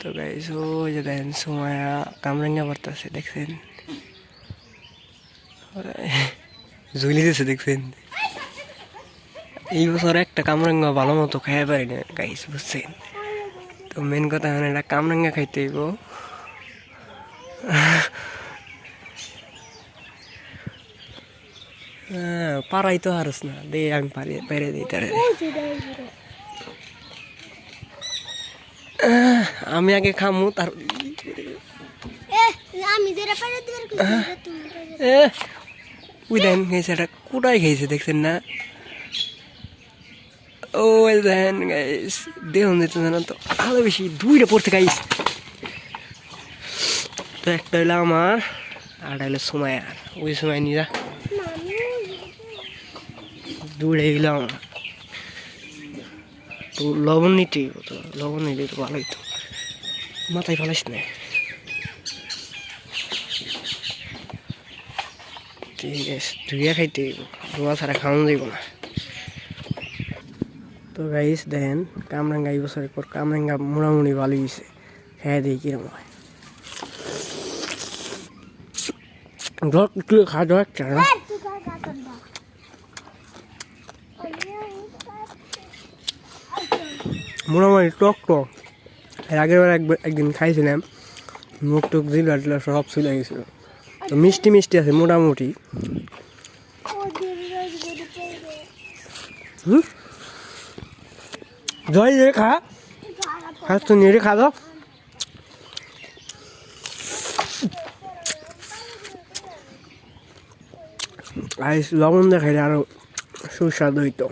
তো গাইস ওই যে দেখেন সময় কামরাঙ্গা পড়তেছে দেখছেন? ঝুলি দিয়েছে দেখছেন? এই বছর একটা কামরাঙ্গা ভালো মতো খাইতে পারি না গাইস বুঝছেন? তো মেন কথা এখন একটা কামরাঙ্গা খাইতে হইব। হ্যাঁ, পারাই তো হারস না দে আমি পারি পেরে দিই তারে আমি আগে খামু তার ওই দেখেন খেয়েছে এটা কোটায় খেয়েছে দেখছেন না ও দেখেন গাইস দেখুন দিতে না তো আরও বেশি দুইটা পড়তে গাইস তো একটা হইল আমার আর হইল সময় আর ওই সময় নিয়ে দুইটা হইল তো লবণ নিতে তো, লবণ নিলে তো ভালোই তো। মাথায় ফেলাইস না। ঠিক আছে, ধুইয়া খাইতে ধোয়া ছাড়া খাওয়ানো যাইব না। তো গাইস দেখেন, কামরাঙ্গা এই বছরের পর কামরাঙ্গা মোটামুটি ভালো হয়েছে খেয়ে দিই কিরম হয়। ধর তুই খা ধর একটা না তুই কার কাটন দাও মোটামুটি টক টক। এর আগের বার একবার একদিন খাইছিলাম মুখ টুক জিলা সব চলে গেছিল। তো মিষ্টি মিষ্টি আছে মোটামুটি। জয় রে খা। খাস তো নিয়ে খা দাও আইস লবণ দিয়ে খাইলে আরও সুস্বাদু হইতো।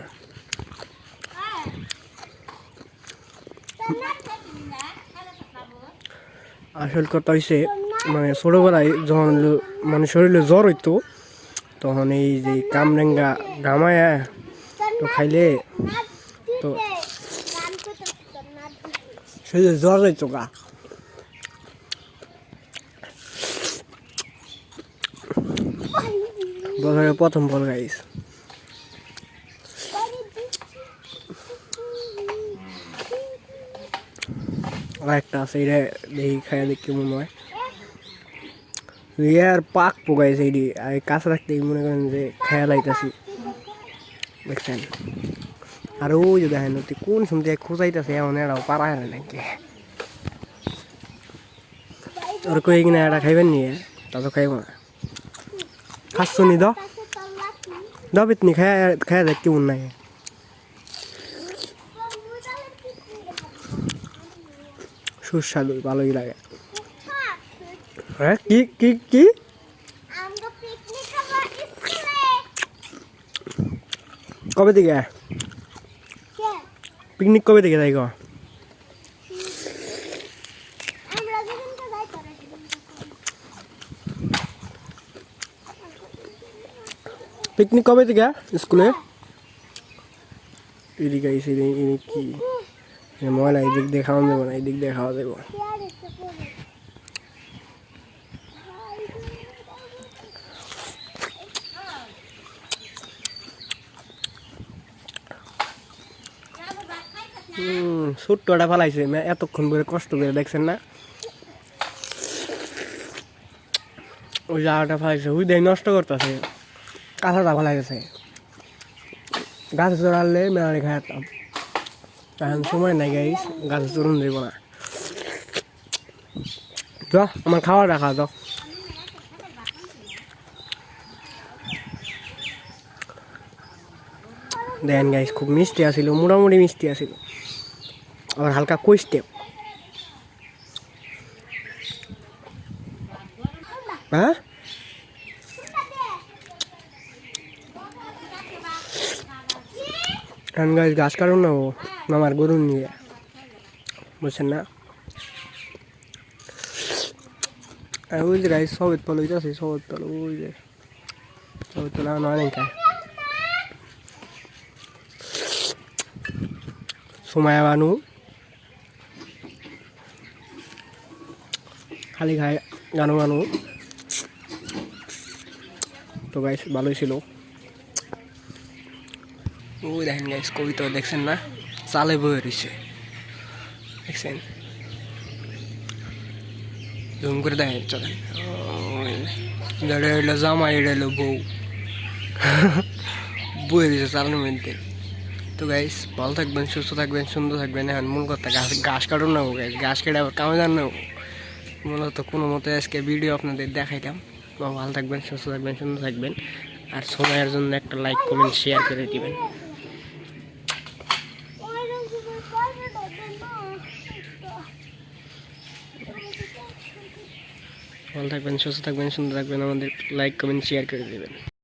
আসল কথা হইছে মানে ছোটোবেলায় যখন মানে শরীরে জ্বর হইতো, তখন এই যে কামরেঙ্গা গামায় তো খাইলে তো শরীরে জ্বর হইতো গা। বছরের প্রথম বল গাইস আর একটা আছে, এটা দেখি, খাইয়া দেখতে মনে হয়। ইয়ার পাক পোকাইছে এটি, আর কাছে রাখতে মনে করেন যে খেয়াল আইতাছি। দেখছেন? আর ওই যে দেখেন কোন শুনতে খোঁজাইতেছে, এমন এরাও পারা হয় নাকি? আর কই কিনা এটা খাইবেন নিয়ে তা তো খাইব না। খাচ্ছ নি দাও পিতনি, খায়া খায়া দেখ কেমন নাই সুস্বাদু ভালোই লাগে। হ্যাঁ কি কি কি? কবে থেকে? পিকনিক কবে থেকে সেদিনকে পিকনিক কবে থেকে স্কুলে? এদিকে আইসি কি? ময়লা এদিক দিয়ে খাওয়া যাব না এদিক দিয়ে খাওয়া ছোট্টটা ফালাইছে এতক্ষণ ধরে কষ্ট করে দেখছেন না? ওই জায়গাটা ফালাইছে ওই দেয় নষ্ট করতেছে। কাঁথাটা ফালাই গেছে গাছ চড়ালে মেলারে খাইতাম এখন সময় নাই গাইস, গাছ চড়ুন দেবো না। চ আমার খাওয়া রাখা দাও দেন গাইস, খুব মিষ্টি আছিল, মোটামুটি মিষ্টি আছিল। আবার হালকা কইস্টে হ্যাঁ? গাছ কাটুন না ও। আমার গরু নিয়ে। বুঝছেন না? ওই যে গাছ সবের তল হইতেছে সবের তল ওই যে সবের তল সময় বানু খালি খায় গানু গানু। তো গাইস ভালোই ছিল। ওই দেখেন গাইস কবিতা দেখছেন না? চালে বয়ে রয়েছে দেখছেন? জুম করে দেখেন, চলেন। এটা জামাই এটা বউ। বয়ে দিয়েছে চালের মধ্যে। তো গাইস ভালো থাকবেন, সুস্থ থাকবেন, সুন্দর থাকবেন। এখন মূল কথা গাছ ঘাস কাটুন না গাইস ঘাস কেটে আবার কামে যান না মূলত কোনো মতে আজকে ভিডিও আপনাদের দেখাইলাম। ভালো থাকবেন, সুস্থ থাকবেন, সুন্দর থাকবেন। আর সময়ের জন্য একটা লাইক কমেন্ট শেয়ার করে দিবেন ওই রকম পারবে না না ভালো থাকবেন সুস্থ থাকবেন সুন্দর থাকবেন। আমাদের লাইক কমেন্ট শেয়ার করে দেবেন।